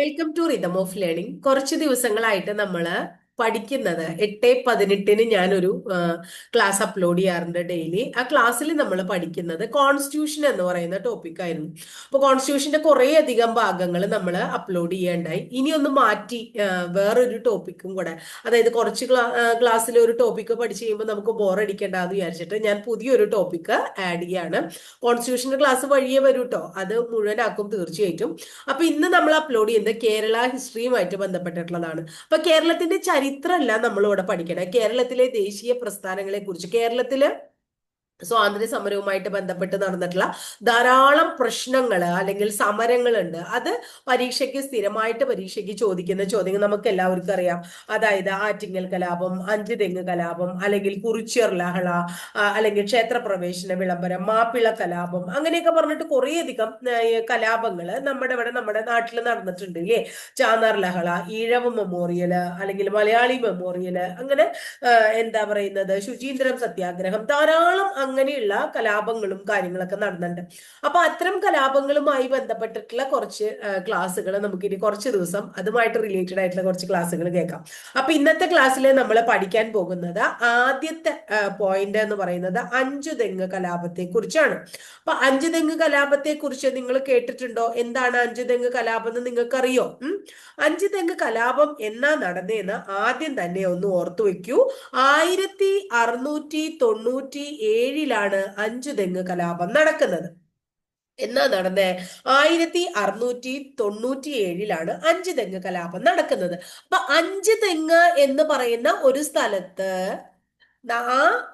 Welcome to rhythm of learning കുറച്ച് ദിവസങ്ങളായിട്ട് നമ്മൾ പഠിക്കുന്നത്. എട്ട് പതിനെട്ടിന് ഞാനൊരു ക്ലാസ് അപ്ലോഡ് ചെയ്യാറുണ്ട് ഡെയിലി. ആ ക്ലാസ്സിൽ നമ്മൾ പഠിക്കുന്നത് കോൺസ്റ്റിറ്റ്യൂഷൻ എന്ന് പറയുന്ന ടോപ്പിക് ആയിരുന്നു. അപ്പോൾ കോൺസ്റ്റിറ്റ്യൂഷന്റെ കുറേ അധികം ഭാഗങ്ങൾ നമ്മൾ അപ്ലോഡ് ചെയ്യേണ്ടായി. ഇനി ഒന്ന് മാറ്റി വേറൊരു ടോപ്പിക്കും കൂടെ. അതായത് കുറച്ച് ക്ലാസ്സിൽ ഒരു ടോപ്പിക്ക് പഠിച്ചു കഴിയുമ്പോൾ നമുക്ക് ബോറടിക്കേണ്ടെന്ന് വിചാരിച്ചിട്ട് ഞാൻ പുതിയൊരു ടോപ്പിക്ക് ആഡ് ചെയ്യാണ്. കോൺസ്റ്റിറ്റ്യൂഷന്റെ ക്ലാസ് വഴിയേ വരൂ കേട്ടോ അത് മുഴുവനാക്കും തീർച്ചയായിട്ടും. അപ്പൊ ഇന്ന് നമ്മൾ അപ്ലോഡ് ചെയ്യുന്നത് കേരള ഹിസ്റ്ററിയുമായിട്ട് ബന്ധപ്പെട്ടിട്ടുള്ളതാണ്. അപ്പൊ കേരളത്തിന്റെ ചരിത്രമല്ല നമ്മൾ ഇവിടെ പഠിക്കണം. കേരളത്തിലെ ദേശീയ പ്രസ്ഥാനങ്ങളെ കുറിച്ച് കേരളത്തിൽ സ്വാതന്ത്ര്യ സമരവുമായിട്ട് ബന്ധപ്പെട്ട് നടന്നിട്ടുള്ള ധാരാളം പ്രശ്നങ്ങൾ അല്ലെങ്കിൽ സമരങ്ങളുണ്ട്. അത് പരീക്ഷയ്ക്ക് സ്ഥിരമായിട്ട് പരീക്ഷയ്ക്ക് ചോദിക്കുന്ന ചോദ്യങ്ങൾ നമുക്ക് എല്ലാവർക്കും അറിയാം. അതായത് ആറ്റിങ്ങൽ കലാപം അഞ്ച് തെങ്ങ് കലാപം അല്ലെങ്കിൽ കുറിച്ചിയർ ലഹള അല്ലെങ്കിൽ ക്ഷേത്രപ്രവേശന വിളംബരം മാപ്പിള കലാപം അങ്ങനെയൊക്കെ പറഞ്ഞിട്ട് കുറേയധികം കലാപങ്ങൾ നമ്മുടെ ഇവിടെ നമ്മുടെ നാട്ടിൽ നടന്നിട്ടുണ്ട് ഇല്ലേ? ചാന്നാർ ലഹള ഈഴവ് മെമ്മോറിയൽ അല്ലെങ്കിൽ മലയാളി മെമ്മോറിയൽ അങ്ങനെ എന്താ പറയുന്നത്? ശുചീന്ദ്രം സത്യാഗ്രഹം ധാരാളം അങ്ങനെയുള്ള കലാപങ്ങളും കാര്യങ്ങളൊക്കെ നടന്നിട്ടുണ്ട്. അപ്പൊ അത്തരം കലാപങ്ങളുമായി ബന്ധപ്പെട്ടിട്ടുള്ള കുറച്ച് ക്ലാസ്സുകൾ നമുക്ക് ഇനി കുറച്ച് ദിവസം അതുമായിട്ട് റിലേറ്റഡ് ആയിട്ടുള്ള കുറച്ച് ക്ലാസ്സുകൾ കേൾക്കാം. അപ്പൊ ഇന്നത്തെ ക്ലാസ്സിൽ നമ്മൾ പഠിക്കാൻ പോകുന്നത് ആദ്യത്തെ പോയിന്റ് എന്ന് പറയുന്നത് അഞ്ചു തെങ്ങ് കലാപത്തെ കുറിച്ചാണ് അപ്പൊ അഞ്ചു തെങ്ങ് കലാപത്തെ കുറിച്ച് നിങ്ങൾ കേട്ടിട്ടുണ്ടോ? എന്താണ് അഞ്ചു തെങ്ങ് കലാപം എന്ന് നിങ്ങൾക്കറിയോ? ഉം? അഞ്ചു തെങ്ങ് കലാപം എന്നാ നടന്നതെന്ന് ആദ്യം തന്നെ ഒന്ന് ഓർത്തു വെക്കൂ. ആയിരത്തി അറുന്നൂറ്റി തൊണ്ണൂറ്റി ഏഴിലാണ് അഞ്ചു തെങ്ങ് കലാപം നടക്കുന്നത്. എന്നാ നടന്നെ? ആയിരത്തി അറുന്നൂറ്റി തൊണ്ണൂറ്റി ഏഴിലാണ് അഞ്ച് തെങ്ങ് കലാപം നടക്കുന്നത്. അപ്പൊ അഞ്ച് തെങ്ങ് എന്ന് പറയുന്ന ഒരു സ്ഥലത്ത്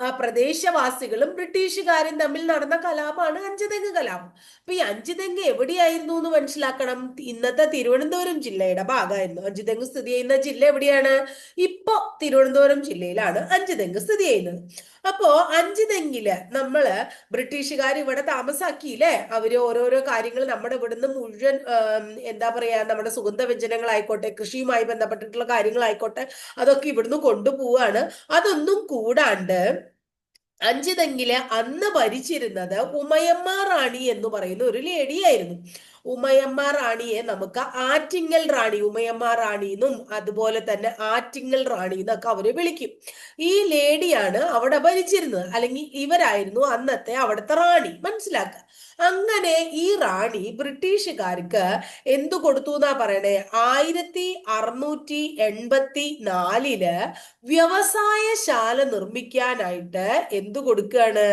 ആ പ്രദേശവാസികളും ബ്രിട്ടീഷുകാരും തമ്മിൽ നടന്ന കലാപമാണ് അഞ്ചുതെങ്ങ് കലാപം. അപ്പൊ ഈ അഞ്ചുതെങ്ങ് എവിടെയായിരുന്നു എന്ന് മനസ്സിലാക്കണം. ഇന്നത്തെ തിരുവനന്തപുരം ജില്ലയുടെ ഭാഗമായിരുന്നു. അഞ്ചുതെങ്ങ് സ്ഥിതി ചെയ്യുന്ന ജില്ല എവിടെയാണ്? ഇപ്പോ തിരുവനന്തപുരം ജില്ലയിലാണ് അഞ്ചുതെങ്ങ് സ്ഥിതി ചെയ്യുന്നത്. അപ്പോ അഞ്ചിതെങ്കിൽ നമ്മൾ ബ്രിട്ടീഷുകാർ ഇവിടെ താമസാക്കിയില്ലേ? അവർ ഓരോരോ കാര്യങ്ങൾ നമ്മുടെ ഇവിടുന്ന് മുഴുവൻ എന്താ പറയാ നമ്മുടെ സുഗന്ധവ്യഞ്ജനങ്ങളായിക്കോട്ടെ കൃഷിയുമായി ബന്ധപ്പെട്ടിട്ടുള്ള കാര്യങ്ങളായിക്കോട്ടെ അതൊക്കെ ഇവിടുന്ന് കൊണ്ടുപോവാണ്. അതൊന്നും കൂടാണ്ട് അഞ്ചിതെങ്കിൽ അന്ന് ഭരിച്ചിരുന്നത് ഉമയമ്മ റാണി എന്ന് പറയുന്ന ഒരു ലേഡിയായിരുന്നു ഉമയമ്മ റാണിയെ നമുക്ക് ആറ്റിങ്ങൽ റാണി ഉമയമ്മ റാണി എന്നും അതുപോലെ തന്നെ ആറ്റിങ്ങൽ റാണി എന്നൊക്കെ അവരെ വിളിക്കും. ഈ ലേഡിയാണ് അവിടെ ഭരിച്ചിരുന്നത്. അല്ലെങ്കിൽ ഇവരായിരുന്നു അന്നത്തെ അവിടുത്തെ റാണി. മനസ്സിലാക്കുക അങ്ങനെ ഈ റാണി ബ്രിട്ടീഷുകാർക്ക് എന്തു കൊടുത്തു എന്നാ പറയണേ? ആയിരത്തി അറുന്നൂറ്റി എൺപത്തി നാലിൽ വ്യവസായശാല നിർമ്മിക്കാനായിട്ട് എന്തു കൊടുക്കുകയാണ്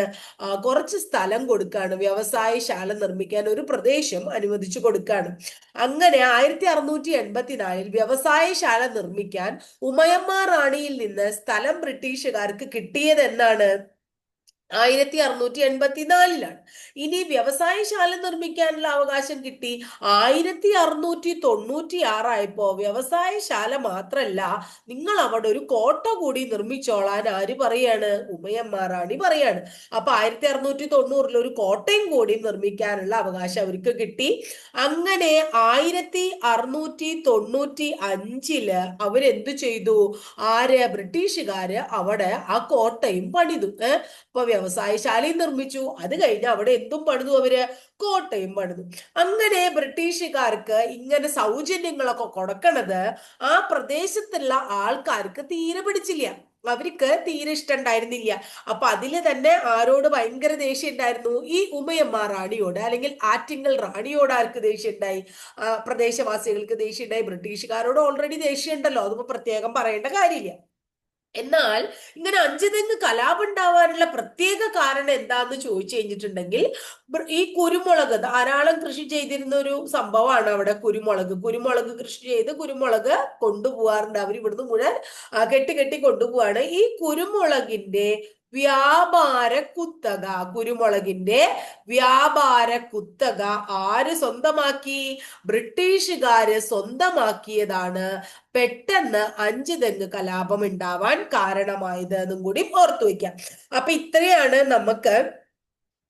കുറച്ച് സ്ഥലം കൊടുക്കുകയാണ് വ്യവസായശാല നിർമ്മിക്കാൻ ഒരു പ്രദേശം അനുവദിച്ചു. കൊടുക്കുകയാണ് അങ്ങനെ ആയിരത്തി അറുന്നൂറ്റി എൺപത്തിനാലിൽ വ്യവസായശാല നിർമ്മിക്കാൻ ഉമയമ്മ റാണിയിൽ നിന്ന് സ്ഥലം ബ്രിട്ടീഷുകാർക്ക് കിട്ടിയത് എന്നാണ് ആയിരത്തി അറുന്നൂറ്റി എൺപത്തിനാലിലാണ് ഇനി വ്യവസായശാല നിർമ്മിക്കാനുള്ള അവകാശം കിട്ടി. ആയിരത്തി അറുന്നൂറ്റി തൊണ്ണൂറ്റി ആറായപ്പോ വ്യവസായശാല മാത്രല്ല നിങ്ങൾ അവിടെ ഒരു കോട്ട കൂടി നിർമ്മിച്ചോളാൻ ആര് പറയാണ്? ഉമയമ്മാറാണി പറയാണ്. അപ്പൊ ആയിരത്തി അറുന്നൂറ്റി തൊണ്ണൂറിൽ ഒരു കോട്ടയും കൂടി നിർമ്മിക്കാനുള്ള അവകാശം അവർക്ക് കിട്ടി. അങ്ങനെ ആയിരത്തി അറുന്നൂറ്റി തൊണ്ണൂറ്റി അഞ്ചിൽ അവരെന്തു ചെയ്തു? ആര്? ബ്രിട്ടീഷുകാര് അവിടെ ആ കോട്ടയും പണിതു. അപ്പൊ വ്യവസായശാലയും നിർമ്മിച്ചു. അത് കഴിഞ്ഞ് അവിടെ എന്തും പണിതു അവർ? കോട്ടയും പണിതു. അങ്ങനെ ബ്രിട്ടീഷുകാർക്ക് ഇങ്ങനെ സൗജന്യങ്ങളൊക്കെ കൊടുക്കണത് ആ പ്രദേശത്തുള്ള ആൾക്കാർക്ക് തീരെ പിടിച്ചില്ല. അവർക്ക് തീരെ ഇഷ്ടമുണ്ടായിരുന്നില്ല അപ്പൊ അതിൽ തന്നെ ആരോട് ഭയങ്കര ദേഷ്യം ഉണ്ടായിരുന്നു? ഈ ഉമയമ്മ റാണിയോട് അല്ലെങ്കിൽ ആറ്റിങ്ങൽ റാണിയോട് ആർക്ക് ദേഷ്യം ഉണ്ടായി? പ്രദേശവാസികൾക്ക് ദേഷ്യം ഉണ്ടായി. ബ്രിട്ടീഷുകാരോട് ഓൾറെഡി ദേഷ്യം ഉണ്ടല്ലോ. അതിപ്പോ പ്രത്യേകം പറയേണ്ട കാര്യമില്ല. എന്നാൽ ഇങ്ങനെ അഞ്ചു തെങ്ങ് കലാപം ഉണ്ടാവാനുള്ള പ്രത്യേക കാരണം എന്താന്ന് ചോദിച്ചു കഴിഞ്ഞിട്ടുണ്ടെങ്കിൽ ഈ കുരുമുളക് ധാരാളം കൃഷി ചെയ്തിരുന്ന ഒരു സംഭവമാണ് അവിടെ കുരുമുളക്. കുരുമുളക് കൃഷി ചെയ്ത് കുരുമുളക് കൊണ്ടുപോകാറുണ്ട് അവർ ഇവിടുന്ന് മുഴുവൻ കെട്ടി കെട്ടി കൊണ്ടുപോവാണ്. ഈ കുരുമുളകിന്റെ വ്യാപാര കുത്തക കുരുമുളകിന്റെ വ്യാപാര കുത്തക ആര് സ്വന്തമാക്കി? ബ്രിട്ടീഷുകാര് സ്വന്തമാക്കിയതാണ് പെട്ടെന്ന് അഞ്ച് തെങ്ങ് കലാപം ഉണ്ടാവാൻ കാരണമായത് എന്നും കൂടി ഓർത്തു വയ്ക്കാം. അപ്പൊ ഇത്രയാണ് നമുക്ക്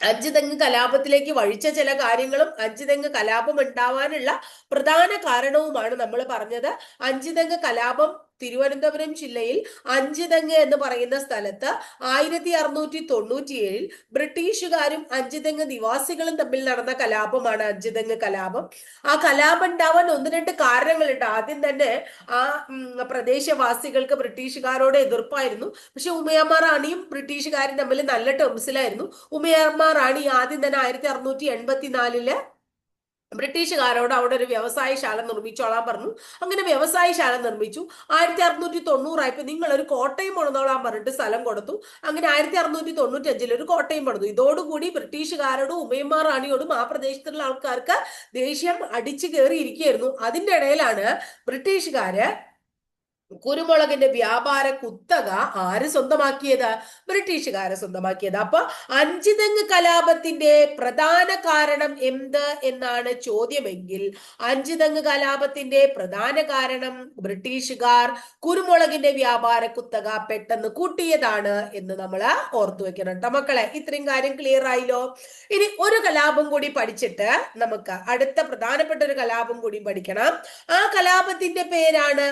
അഞ്ച് തെങ്ങ് കലാപത്തിലേക്ക് വഴിച്ച ചില കാര്യങ്ങളും അഞ്ച് തെങ്ങ് കലാപം ഉണ്ടാവാനുള്ള പ്രധാന കാരണവുമാണ് നമ്മൾ പറഞ്ഞത്. അഞ്ച് തെങ്ങ് കലാപം തിരുവനന്തപുരം ജില്ലയിൽ അഞ്ചുതെങ്ങ് എന്ന് പറയുന്ന സ്ഥലത്ത് ആയിരത്തി അറുന്നൂറ്റി തൊണ്ണൂറ്റിയേഴിൽ ബ്രിട്ടീഷുകാരും അഞ്ചുതെങ്ങ് നിവാസികളും തമ്മിൽ നടന്ന കലാപമാണ് അഞ്ചുതെങ്ങ് കലാപം. ആ കലാപം ഉണ്ടാവാൻ ഒന്ന് രണ്ട് കാരണങ്ങളുണ്ട്. ആദ്യം തന്നെ ആ പ്രദേശവാസികൾക്ക് ബ്രിട്ടീഷുകാരോട് എതിർപ്പായിരുന്നു. പക്ഷെ ഉമയമ്മ റാണിയും ബ്രിട്ടീഷുകാരും തമ്മിൽ നല്ല ടേംസിലായിരുന്നു ഉമയമ്മ റാണി ആദ്യം തന്നെ ആയിരത്തി അറുന്നൂറ്റി എൺപത്തിനാലിൽ ബ്രിട്ടീഷുകാരോട് അവിടെ ഒരു വ്യവസായശാല നിർമ്മിച്ചോളാൻ പറഞ്ഞു. അങ്ങനെ വ്യവസായശാല നിർമ്മിച്ചു. ആയിരത്തി അറുന്നൂറ്റി തൊണ്ണൂറായപ്പോൾ നിങ്ങൾ ഒരു കോട്ടയം പണിതോളാൻ പറഞ്ഞിട്ട് സ്ഥലം കൊടുത്തു. അങ്ങനെ ആയിരത്തി അറുന്നൂറ്റി തൊണ്ണൂറ്റി അഞ്ചിൽ ഒരു കോട്ടയം പണിതു. ഇതോടുകൂടി ബ്രിട്ടീഷുകാരോടും ഉമയമ്മ റാണിയോടും ആ പ്രദേശത്തുള്ള ആൾക്കാർക്ക് ദേഷ്യം അടിച്ചു കയറിയിരിക്കുകയായിരുന്നു. അതിന്റെ ഇടയിലാണ് ബ്രിട്ടീഷുകാര് കുരുമുളകിന്റെ വ്യാപാര കുത്തക ആര് സ്വന്തമാക്കിയത്? ബ്രിട്ടീഷുകാരെ സ്വന്തമാക്കിയത്. അപ്പൊ അഞ്ചുതെങ്ങ് കലാപത്തിന്റെ പ്രധാന കാരണം എന്ത് എന്നാണ് ചോദ്യമെങ്കിൽ അഞ്ചുതെങ്ങ് കലാപത്തിന്റെ പ്രധാന കാരണം ബ്രിട്ടീഷുകാർ കുരുമുളകിന്റെ വ്യാപാര കുത്തക പെട്ടെന്ന് കൂട്ടിയതാണ് എന്ന് നമ്മൾ ഓർത്തു വെക്കണം കേട്ടോ മക്കളെ. ഇത്രയും കാര്യം ക്ലിയർ ആയില്ലോ? ഇനി ഒരു കലാപം കൂടി പഠിച്ചിട്ട് നമുക്ക് അടുത്ത പ്രധാനപ്പെട്ട ഒരു കലാപം കൂടി പഠിക്കണം. ആ കലാപത്തിന്റെ പേരാണ്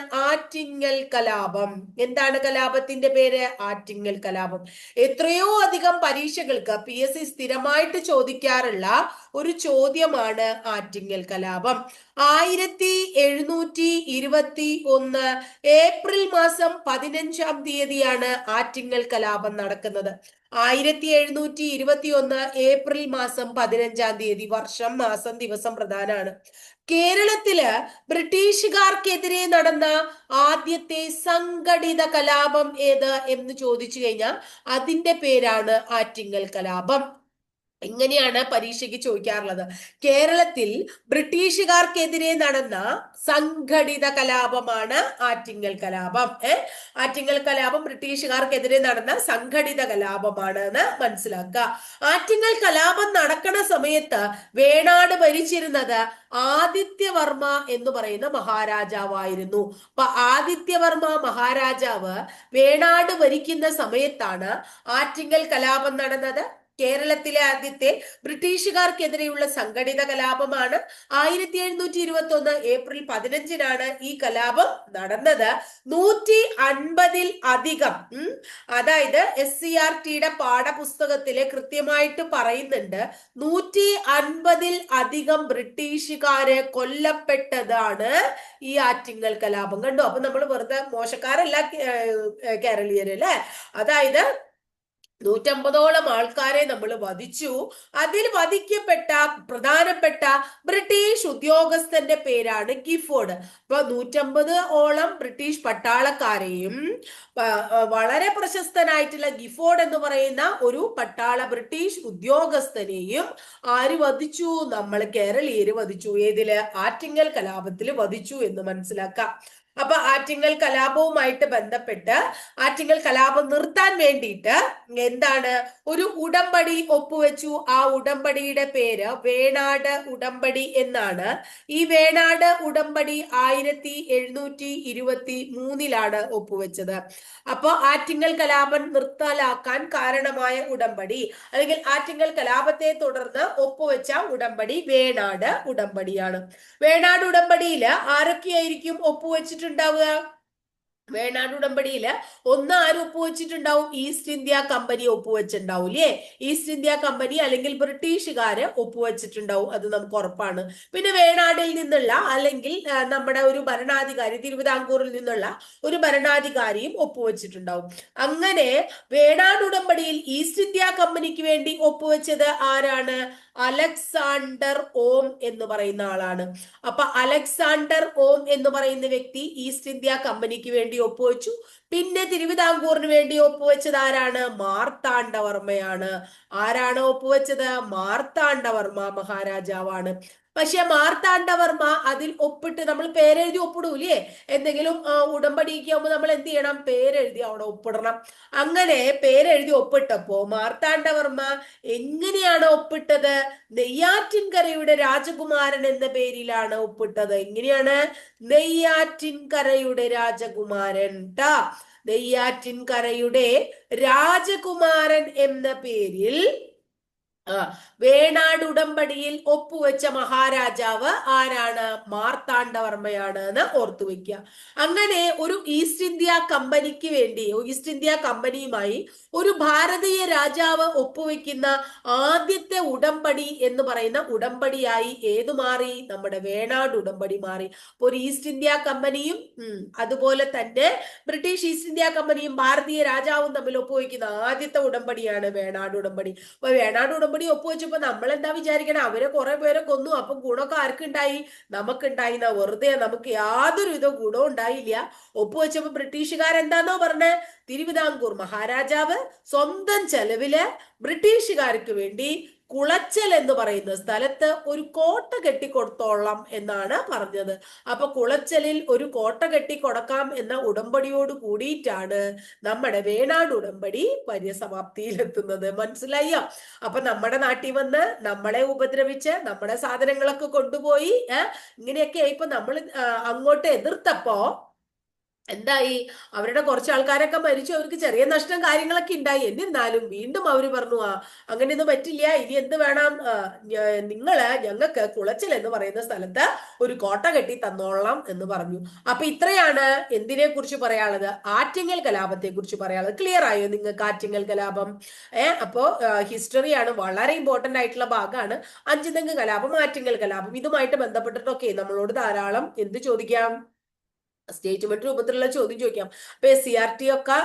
ആറ്റിങ്ങൽ കലാപം. എന്താണ് കലാപത്തിന്റെ പേര്? ആറ്റിങ്ങൽ കലാപം. എത്രയോ അധികം പരീക്ഷകൾക്ക് പി എസ് സി സ്ഥിരമായിട്ട് ചോദിക്കാറുള്ള ഒരു ചോദ്യമാണ് ആറ്റിങ്ങൽ കലാപം. ആയിരത്തി എഴുന്നൂറ്റി ഇരുപത്തി ഒന്ന് ഏപ്രിൽ മാസം പതിനഞ്ചാം തീയതിയാണ് ആറ്റിങ്ങൽ കലാപം നടക്കുന്നത്. ആയിരത്തി എഴുന്നൂറ്റി ഇരുപത്തി ഒന്ന് ഏപ്രിൽ മാസം പതിനഞ്ചാം തീയതി വർഷം മാസം ദിവസം പ്രധാനമാണ്. കേരളത്തിൽ ബ്രിട്ടീഷുകാർക്കെതിരെ നടന്ന ആദ്യത്തെ സംഘടിത കലാപം ഏത് എന്ന് ചോദിച്ചു കഴിഞ്ഞാൽ അതിന്റെ പേരാണ് ആറ്റിങ്ങൽ കലാപം. ഇങ്ങനെയാണ് പരീക്ഷയ്ക്ക് ചോദിക്കാറുള്ളത്? കേരളത്തിൽ ബ്രിട്ടീഷുകാർക്കെതിരെ നടന്ന സംഘടിത കലാപമാണ് ആറ്റിങ്ങൽ കലാപം ഏ? ആറ്റിങ്ങൽ കലാപം ബ്രിട്ടീഷുകാർക്കെതിരെ നടന്ന സംഘടിത കലാപമാണ് എന്ന് മനസ്സിലാക്കുക. ആറ്റിങ്ങൽ കലാപം നടക്കണ സമയത്ത് വേണാട് ഭരിച്ചിരുന്നത് ആദിത്യവർമ്മ എന്ന് പറയുന്ന മഹാരാജാവായിരുന്നു. അപ്പൊ ആദിത്യവർമ്മ മഹാരാജാവ് വേണാട് ഭരിക്കുന്ന സമയത്താണ് ആറ്റിങ്ങൽ കലാപം നടന്നത്. കേരളത്തിലെ ആദ്യത്തെ ബ്രിട്ടീഷുകാർക്കെതിരെയുള്ള സംഘടിത കലാപമാണ് ആയിരത്തി എഴുന്നൂറ്റി ഇരുപത്തി ഒന്ന് ഏപ്രിൽ പതിനഞ്ചിനാണ് ഈ കലാപം നടന്നത്. നൂറ്റി അൻപതിൽ അധികം അതായത് എസ് സി ആർ ടിയുടെ പാഠപുസ്തകത്തിൽ കൃത്യമായിട്ട് പറയുന്നുണ്ട് നൂറ്റി അൻപതിൽ അധികം ബ്രിട്ടീഷുകാരെ കൊല്ലപ്പെട്ടതാണ് ഈ ആറ്റിങ്ങൽ കലാപം. കണ്ടു? അപ്പൊ നമ്മൾ വെറുതെ മോശക്കാരല്ല കേരളീയര് അതായത് നൂറ്റമ്പതോളം ആൾക്കാരെ നമ്മൾ വധിച്ചു. അതിൽ വധിക്കപ്പെട്ട പ്രധാനപ്പെട്ട ബ്രിട്ടീഷ് ഉദ്യോഗസ്ഥന്റെ പേരാണ് ഗിഫോർഡ്. അപ്പൊ നൂറ്റമ്പത് ഓളം ബ്രിട്ടീഷ് പട്ടാളക്കാരെയും വളരെ പ്രശസ്തനായിട്ടുള്ള ഗിഫോർഡ് എന്ന് പറയുന്ന ഒരു പട്ടാള ബ്രിട്ടീഷ് ഉദ്യോഗസ്ഥനെയും ആര് വധിച്ചു? നമ്മൾ കേരളീയര് വധിച്ചു. ഏതിൽ? ആറ്റിങ്ങൽ കലാപത്തിൽ വധിച്ചു എന്ന് മനസ്സിലാക്കാം. അപ്പൊ ആറ്റിങ്ങൽ കലാപവുമായിട്ട് ബന്ധപ്പെട്ട് ആറ്റിങ്ങൽ കലാപം നിർത്താൻ വേണ്ടിയിട്ട് എന്താണ്? ഒരു ഉടമ്പടി ഒപ്പുവെച്ചു. ആ ഉടമ്പടിയുടെ പേര് വേണാട് ഉടമ്പടി എന്നാണ്. ഈ വേണാട് ഉടമ്പടി ആയിരത്തി എഴുന്നൂറ്റി ഇരുപത്തി മൂന്നിലാണ് ഒപ്പുവെച്ചത്. അപ്പൊ ആറ്റിങ്ങൽ കലാപം നിർത്തലാക്കാൻ കാരണമായ ഉടമ്പടി അല്ലെങ്കിൽ ആറ്റിങ്ങൽ കലാപത്തെ തുടർന്ന് ഒപ്പുവെച്ച ഉടമ്പടി വേണാട് ഉടമ്പടിയാണ്. വേണാട് ഉടമ്പടിയിൽ ആരൊക്കെയായിരിക്കും ഒപ്പുവെച്ചിട്ട് വെച്ചിട്ടുണ്ടാവുക? വേണാട് ഉടമ്പടിയിൽ ഒന്ന് ആര് ഒപ്പുവെച്ചിട്ടുണ്ടാവും? ഈസ്റ്റ് ഇന്ത്യ കമ്പനി ഒപ്പുവെച്ചിട്ടുണ്ടാവും ഇല്ലേ ഈസ്റ്റ് ഇന്ത്യ കമ്പനി അല്ലെങ്കിൽ ബ്രിട്ടീഷുകാര് ഒപ്പുവെച്ചിട്ടുണ്ടാവും. അത് നമുക്ക് ഉറപ്പാണ്. പിന്നെ വേണാടിൽ നിന്നുള്ള അല്ലെങ്കിൽ നമ്മുടെ ഒരു ഭരണാധികാരി തിരുവിതാംകൂറിൽ നിന്നുള്ള ഒരു ഭരണാധികാരിയും ഒപ്പുവെച്ചിട്ടുണ്ടാവും. അങ്ങനെ വേണാട് ഉടമ്പടിയിൽ ഈസ്റ്റ് ഇന്ത്യ കമ്പനിക്ക് വേണ്ടി ഒപ്പുവെച്ചത് ആരാണ്? അലക്സാണ്ടർ ഓം എന്ന് പറയുന്ന ആളാണ്. അപ്പൊ അലക്സാണ്ടർ ഓം എന്ന് പറയുന്ന വ്യക്തി ഈസ്റ്റ് ഇന്ത്യ കമ്പനിക്ക് വേണ്ടി ഒപ്പുവെച്ചു. പിന്നെ തിരുവിതാംകൂറിന് വേണ്ടി ഒപ്പുവെച്ചത് ആരാണ്? മാർത്താണ്ഡവർമ്മയാണ്. ആരാണ് ഒപ്പുവെച്ചത്? മാർത്താണ്ഡവർമ്മ മഹാരാജാവാണ്. പക്ഷെ മാർത്താണ്ഡവർമ്മ അതിൽ ഒപ്പിട്ട് നമ്മൾ പേരെഴുതി ഒപ്പിടൂലേ എന്തെങ്കിലും ഉടമ്പടിക്ക് ആകുമ്പോൾ നമ്മൾ എന്ത് ചെയ്യണം? പേരെഴുതി അവിടെ ഒപ്പിടണം. അങ്ങനെ പേരെഴുതി ഒപ്പിട്ടപ്പോ മാർത്താണ്ഡവർമ്മ എങ്ങനെയാണ് ഒപ്പിട്ടത്? നെയ്യാറ്റിൻകരയുടെ രാജകുമാരൻ എന്ന പേരിലാണ് ഒപ്പിട്ടത്. എങ്ങനെയാണ്? നെയ്യാറ്റിൻകരയുടെ രാജകുമാരൻ ടാ നെയ്യാറ്റിൻകരയുടെ രാജകുമാരൻ എന്ന പേരിൽ വേണാട് ഉടമ്പടിയിൽ ഒപ്പുവെച്ച മഹാരാജാവ് ആരാണ്? മാർത്താണ്ഡവർമ്മയാണ് എന്ന് ഓർത്തു വെക്കുക. അങ്ങനെ ഒരു ഈസ്റ്റ് ഇന്ത്യ കമ്പനിക്ക് വേണ്ടി ഈസ്റ്റ് ഇന്ത്യ കമ്പനിയുമായി ഒരു ഭാരതീയ രാജാവ് ഒപ്പുവെക്കുന്ന ആദ്യത്തെ ഉടമ്പടി എന്ന് പറയുന്ന ഉടമ്പടിയായി ഏതു മാറി? നമ്മുടെ വേണാട് ഉടമ്പടി മാറി. അപ്പൊ ഒരു ഈസ്റ്റ് ഇന്ത്യ കമ്പനിയും അതുപോലെ തന്നെ ബ്രിട്ടീഷ് ഈസ്റ്റ് ഇന്ത്യ കമ്പനിയും ഭാരതീയ രാജാവും തമ്മിൽ ഒപ്പുവെക്കുന്ന ആദ്യത്തെ ഉടമ്പടിയാണ് വേണാട് ഉടമ്പടി. അപ്പൊ വേണാട് ഉടമ്പടി ഒപ്പുവെച്ചപ്പോ നമ്മൾ എന്താ വിചാരിക്കണേ? അവരെ കുറെ പേരെ കൊന്നു. അപ്പൊ ഗുണമൊക്കെ ആർക്കുണ്ടായി? നമുക്കുണ്ടായി എന്നാ വെറുതെ നമുക്ക് യാതൊരു വിധ ഗുണവും ഉണ്ടായില്ല. ഒപ്പുവെച്ചപ്പോ ബ്രിട്ടീഷുകാരെന്താന്നോ പറഞ്ഞേ? തിരുവിതാംകൂർ മഹാരാജാവ് സ്വന്തം ചെലവിൽ ബ്രിട്ടീഷുകാർക്ക് വേണ്ടി കുളച്ചൽ എന്ന് പറയുന്ന സ്ഥലത്ത് ഒരു കോട്ട കെട്ടിക്കൊടുത്തോളാം എന്നാണ് പറഞ്ഞത്. അപ്പൊ കുളച്ചലിൽ ഒരു കോട്ട കെട്ടി കൊടുക്കാം എന്ന ഉടമ്പടിയോട് കൂടിയിട്ടാണ് നമ്മുടെ വേണാട് ഉടമ്പടി പര്യസമാപ്തിയിലെത്തുന്നത്. മനസ്സിലായോ? അപ്പൊ നമ്മുടെ നാട്ടിൽ വന്ന് നമ്മളെ ഉപദ്രവിച്ച് നമ്മുടെ സാധനങ്ങളൊക്കെ കൊണ്ടുപോയി ഏഹ് ഇങ്ങനെയൊക്കെ ഇപ്പൊ നമ്മൾ അങ്ങോട്ട് എതിർത്തപ്പോ എന്തായി? അവരുടെ കുറച്ച് ആൾക്കാരൊക്കെ മരിച്ചു. അവർക്ക് ചെറിയ നഷ്ടം കാര്യങ്ങളൊക്കെ ഉണ്ടായി എന്നിരുന്നാലും വീണ്ടും അവർ പറഞ്ഞു ആ അങ്ങനെയൊന്നും പറ്റില്ല. ഇനി എന്ത് വേണം? നിങ്ങൾ ഞങ്ങൾക്ക് കുളച്ചൽ എന്ന് പറയുന്ന സ്ഥലത്ത് ഒരു കോട്ട കെട്ടി തന്നോളാം എന്ന് പറഞ്ഞു. അപ്പൊ ഇത്രയാണ് എന്തിനെ കുറിച്ച് പറയാനുള്ളത്? ആറ്റിങ്ങൽ കലാപത്തെ കുറിച്ച് പറയാനുള്ളത്. ക്ലിയർ ആയോ നിങ്ങൾക്ക് ആറ്റിങ്ങൽ കലാപം? ഏഹ് അപ്പോ ഹിസ്റ്ററിയാണ് വളരെ ഇമ്പോർട്ടന്റ് ആയിട്ടുള്ള ഭാഗമാണ്. അഞ്ചുതെങ്ങ് കലാപം ആറ്റിങ്ങൽ കലാപം. ഇതുമായിട്ട് ബന്ധപ്പെട്ടിട്ടൊക്കെ നമ്മളോട് ധാരാളം എന്ത് ചോദിക്കാം? സ്റ്റേറ്റ്മെന്റ് രൂപത്തിലുള്ള ചോദ്യം ചോദിക്കാം. അപ്പൊ എസ് സി ആർ ടി ഒക്കെ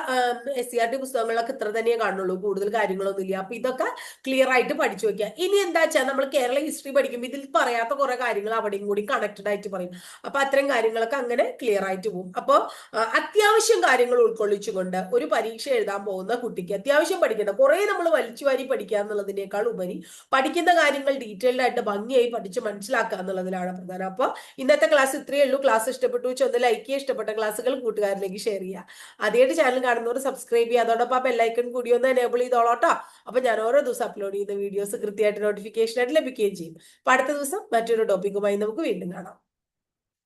എസ് സി ആർ ടി പുസ്തകങ്ങളിലൊക്കെ ഇത്ര തന്നെയേ കാണുള്ളൂ. കൂടുതൽ കാര്യങ്ങളൊന്നുമില്ല. അപ്പൊ ഇതൊക്കെ ക്ലിയർ ആയിട്ട് പഠിച്ചു വെക്കുക ഇനി എന്താ വെച്ചാൽ നമ്മൾ കേരള ഹിസ്റ്ററി പഠിക്കുമ്പോൾ ഇതിൽ പറയാത്ത കുറെ കാര്യങ്ങൾ അവിടെയും കൂടി കണക്റ്റഡ് ആയിട്ട് പറയും. അപ്പൊ അത്തരം കാര്യങ്ങളൊക്കെ അങ്ങനെ ക്ലിയർ ആയിട്ട് പോകും. അപ്പോൾ അത്യാവശ്യം കാര്യങ്ങൾ ഉൾക്കൊള്ളിച്ചുകൊണ്ട് ഒരു പരീക്ഷ എഴുതാൻ പോകുന്ന കുട്ടിക്ക് അത്യാവശ്യം പഠിക്കേണ്ട. കുറെ നമ്മൾ വലിച്ചു വാരി പഠിക്കുക എന്നുള്ളതിനേക്കാൾ ഉപരി പഠിക്കുന്ന കാര്യങ്ങൾ ഡീറ്റെയിൽഡ് ആയിട്ട് ഭംഗിയായി പഠിച്ച് മനസ്സിലാക്കുക എന്നുള്ളതിലാണ് പ്രധാനം. അപ്പോൾ ഇന്നത്തെ ക്ലാസ് ഇത്രയേ ഉള്ളൂ. ക്ലാസ് ഇഷ്ടപ്പെട്ടു വെച്ച് ലൈക്ക് ചെയ്യുക ഇഷ്ടപ്പെട്ട ക്ലാസ്സുകൾ കൂട്ടുകാരിലേക്ക് ഷെയർ ചെയ്യുക ആദ്യമായിട്ട് ചാനൽ കാണുന്നവർ സബ്സ്ക്രൈബ് ചെയ്യുക അതോടൊപ്പം ആ ബെല്ലൈക്കൺ കൂടി ഒന്ന് എനേബിൾ ചെയ്തോളോട്ടോ അപ്പൊ ഞാൻ ഓരോ ദിവസം അപ്ലോഡ് ചെയ്യുന്ന വീഡിയോസ് കൃത്യമായിട്ട് നോട്ടിഫിക്കേഷൻ ആയിട്ട് ലഭിക്കുകയും ചെയ്യും. അപ്പൊ അടുത്ത ദിവസം മറ്റൊരു ടോപ്പിക്കുമായി നമുക്ക് വീണ്ടും കാണാം.